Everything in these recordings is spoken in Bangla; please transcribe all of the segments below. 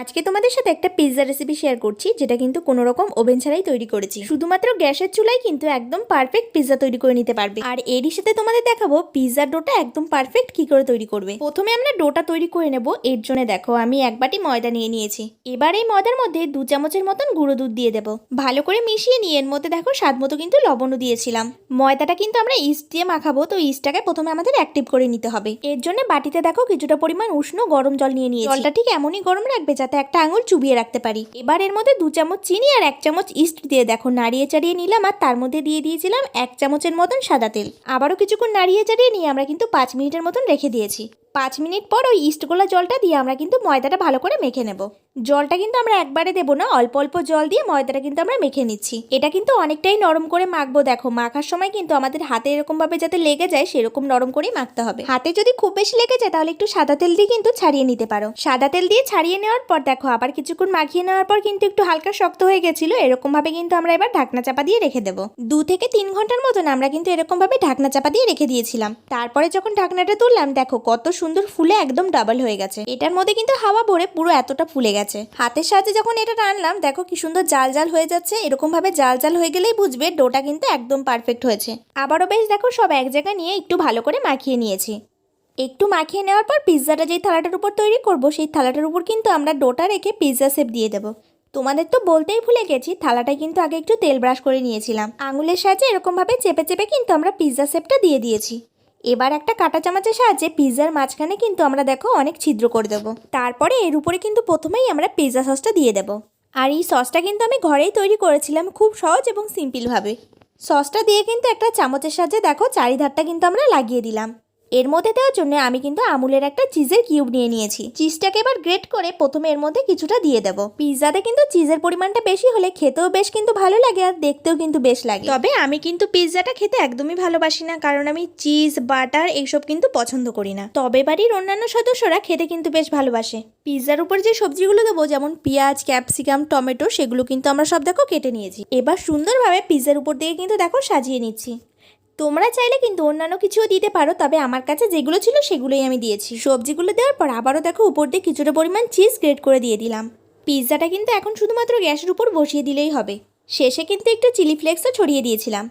আজকে তোমাদের সাথে একটা পিৎজা রেসিপি শেয়ার করছি, যেটা কিন্তু কোনো রকম ওভেন ছাড়াই তৈরি করেছি। শুধুমাত্র গ্যাসের চুলায় কিন্তু একদম পারফেক্ট পিৎজা তৈরি করে নিতে পারবে। আর এরই সাথে তোমাদের দেখাবো পিৎজার ডোটা একদম পারফেক্ট কি করে তৈরি করবে। প্রথমে আমরা ডোটা তৈরি করে নেব। এর জন্য দেখো, আমি এক বাটি ময়দা নিয়ে নিয়েছি। এবার এই ময়দার মধ্যে দু চামচের মতন গুঁড়ো দুধ দিয়ে দেবো। ভালো করে মিশিয়ে নিয়ে এর মধ্যে দেখো, স্বাদ মতো কিন্তু লবণও দিয়েছিলাম। ময়দাটা কিন্তু আমরা ইস্ট দিয়ে মাখাবো, তো ইস্টটাকে প্রথমে আমাদের অ্যাক্টিভ করে নিতে হবে। এর জন্য বাটিতে দেখো, কিছুটা পরিমাণ উষ্ণ গরম জল নিয়ে নিয়েছি। জলটা ঠিক এমনই গরম রাখবে যাতে একটা আঙুল চুবিয়ে রাখতে পারি। এবার এর মধ্যে দু চামচ চিনি আর এক চামচ ইস্ট দিয়ে দেখো। নাড়িয়ে চাড়িয়ে নিলাম আর তার মধ্যে দিয়ে দিয়েছিলাম এক চামচের মতন সাদা তেল। আবারও কিছুক্ষণ নাড়িয়ে চাড়িয়ে নিয়ে আমরা কিন্তু পাঁচ মিনিটের মতন রেখে দিয়েছি। পাঁচ মিনিট পর ওই ইস্টগোলা জলটা দিয়ে আমরা কিন্তু ময়দাটা ভালো করে মেখে নেব। জলটা কিন্তু আমরা একবারে দেবো না, অল্প অল্প জল দিয়ে ময়দাটা কিন্তু আমরা মেখে নিচ্ছি। এটা কিন্তু অনেকটাই নরম করে মাখবো, দেখো, মাখার সময় কিন্তু আমাদের হাতে এরকমভাবে যাতে লেগে যায়, সেরকম নরম করেই মাখতে হবে। হাতে যদি খুব বেশি লেগে যায়, তাহলে একটু সাদা তেল দিয়ে কিন্তু ছাড়িয়ে নিতে পারো। সাদা তেল দিয়ে ছাড়িয়ে নেওয়ার পর, দেখো, আবার কিছুক্ষণ মাখিয়ে নেওয়ার পর কিন্তু একটু হালকা শক্ত হয়ে গেছিল, এরকমভাবে কিন্তু আমরা এবার ঢাকনা চাপা দিয়ে রেখে দেবো। দু থেকে তিন ঘণ্টার মতন আমরা কিন্তু এরকমভাবে ঢাকনা চাপা দিয়ে রেখে দিয়েছিলাম। তারপরে যখন ঢাকনাটা তুললাম, দেখো, কত সুন্দর ফুলে একদম ডাবল হয়ে গেছে। এটার মধ্যে কিন্তু হাওয়া ভরে পুরো এতটা ফুলে গেছে। হাতের সাহায্যে যখন এটা টানলাম, দেখো কি সুন্দর জাল জাল হয়ে যাচ্ছে। এরকম ভাবে জাল জাল হয়ে গেলেই বুঝবে ডোটা কিন্তু একদম পারফেক্ট হয়েছে। আবারও বেশ দেখো সব এক জায়গায় নিয়ে একটু ভালো করে মাখিয়ে নিয়েছি। একটু মাখিয়ে নেওয়ার পর পিৎজাটা যেই থালাটার উপর তৈরি করব, সেই থালাটার উপর কিন্তু আমরা ডোটা রেখে পিৎজা শেপ দিয়ে দেবো। তোমাদের তো বলতেই ভুলে গেছি থালাটায় কিন্তু আগে একটু তেল ব্রাশ করে নিয়েছিলাম। আঙুলের সাহায্যে এরকমভাবে চেপে চেপে কিন্তু আমরা পিৎজা শেপটা দিয়ে দিয়েছি। এবার একটা কাটা চামচের সাহায্যে পিৎজার মাঝখানে কিন্তু আমরা দেখো অনেক ছিদ্র করে দেবো। তারপরে এর উপরে কিন্তু প্রথমেই আমরা পিৎজা সসটা দিয়ে দেবো। আর এই সসটা কিন্তু আমি ঘরেই তৈরি করেছিলাম খুব সহজ এবং সিম্পলভাবে। সসটা দিয়ে কিন্তু একটা চামচের সাহায্যে দেখো চারিধারটা কিন্তু আমরা লাগিয়ে দিলাম। এর মধ্যে দেওয়ার জন্য আমি কিন্তু আমুলের একটা চিজের কিউব নিয়ে নিয়েছি। চিজটাকে এবার গ্রেট করে প্রথমে এর মধ্যে কিছুটা দিয়ে দেবো। পিৎজাতে কিন্তু চিজের পরিমাণটা বেশি হলে খেতেও বেশ কিন্তু ভালো লাগে আর দেখতেও কিন্তু বেশ লাগে। তবে আমি কিন্তু পিৎজাটা খেতে একদমই ভালোবাসি না কারণ আমি চিজ বাটার এইসব কিন্তু পছন্দ করি না। তবে বাড়ির অন্যান্য সদস্যরা খেতে কিন্তু বেশ ভালোবাসে। পিৎজার উপর যে সবজিগুলো দেবো যেমন পেঁয়াজ ক্যাপসিকাম টমেটো সেগুলো কিন্তু আমরা সব দেখো কেটে নিয়েছি। এবার সুন্দরভাবে পিৎজার উপর দিয়ে কিন্তু দেখো সাজিয়ে নিচ্ছি। তোমরা চাইলে কিন্তু অন্যান্য কিছুও দিতে পারো, তবে আমার কাছে যেগুলো ছিল সেগুলোই আমি দিয়েছি। সবজিগুলো দেওয়ার পর আবারও দেখো উপর দিয়ে কিছুটা পরিমাণ চিজ গ্রেট করে দিয়ে দিলাম। পিৎজাটা কিন্তু এখন শুধুমাত্র গ্যাসের উপর বসিয়ে দিলেই হবে। শেষে কিন্তু একটু চিলি ফ্লেক্সও ছড়িয়ে দিয়েছিলাম।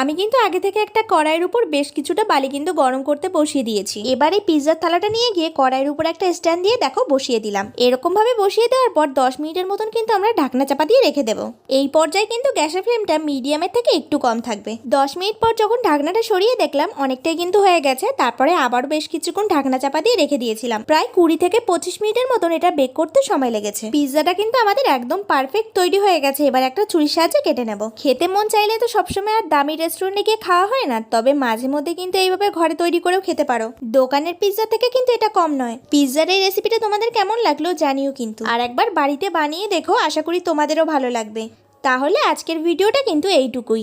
আমি কিন্তু আগে থেকে একটা কড়াইয়ের উপর বেশ কিছুটা বালি কিন্তু গরম করতে বসিয়ে দিয়েছি। এবার এই পিৎজার থালাটা নিয়ে গিয়ে কড়াইয়ের উপর একটা স্ট্যান্ড দিয়ে দেখো বসিয়ে দিলাম। এরকম ভাবে বসিয়ে দেওয়ার পর দশ মিনিটের মতন কিন্তু আমরা ঢাকনা চাপা দিয়ে রেখে দেবো। এই পর্যায়ে কিন্তু গ্যাসের ফ্লেমটা মিডিয়ামের থেকে একটু কম থাকবে। দশ মিনিট পর যখন ঢাকনাটা সরিয়ে দেখলাম, অনেকটাই কিন্তু হয়ে গেছে। তারপরে আবার বেশ কিছুক্ষণ ঢাকনা চাপা দিয়ে রেখে দিয়েছিলাম। প্রায় কুড়ি থেকে পঁচিশ মিনিটের মতন এটা বেক করতে সময় লেগেছে। পিৎজাটা কিন্তু আমাদের একদম পারফেক্ট তৈরি হয়ে গেছে। এবার একটা ছুরির সাহায্যে কেটে নেব। খেতে মন চাইলে তো সবসময় আর দামি রেস্টুরেন্টে গিয়ে খাওয়া হয় না? তবে মাঝে মধ্যে কিন্তু এইভাবে ঘরে তৈরি করেও খেতে পারো। দোকানের পিৎজা থেকে কিন্তু এটা কম নয়। পিৎজার এই রেসিপিটা তোমাদের কেমন লাগল জানিও কিন্তু। আর একবার বাড়িতে বানিয়ে দেখো, আশা করি তোমাদেরও ভালো লাগবে। তাহলে আজকের ভিডিওটা কিন্তু এইটুকুই।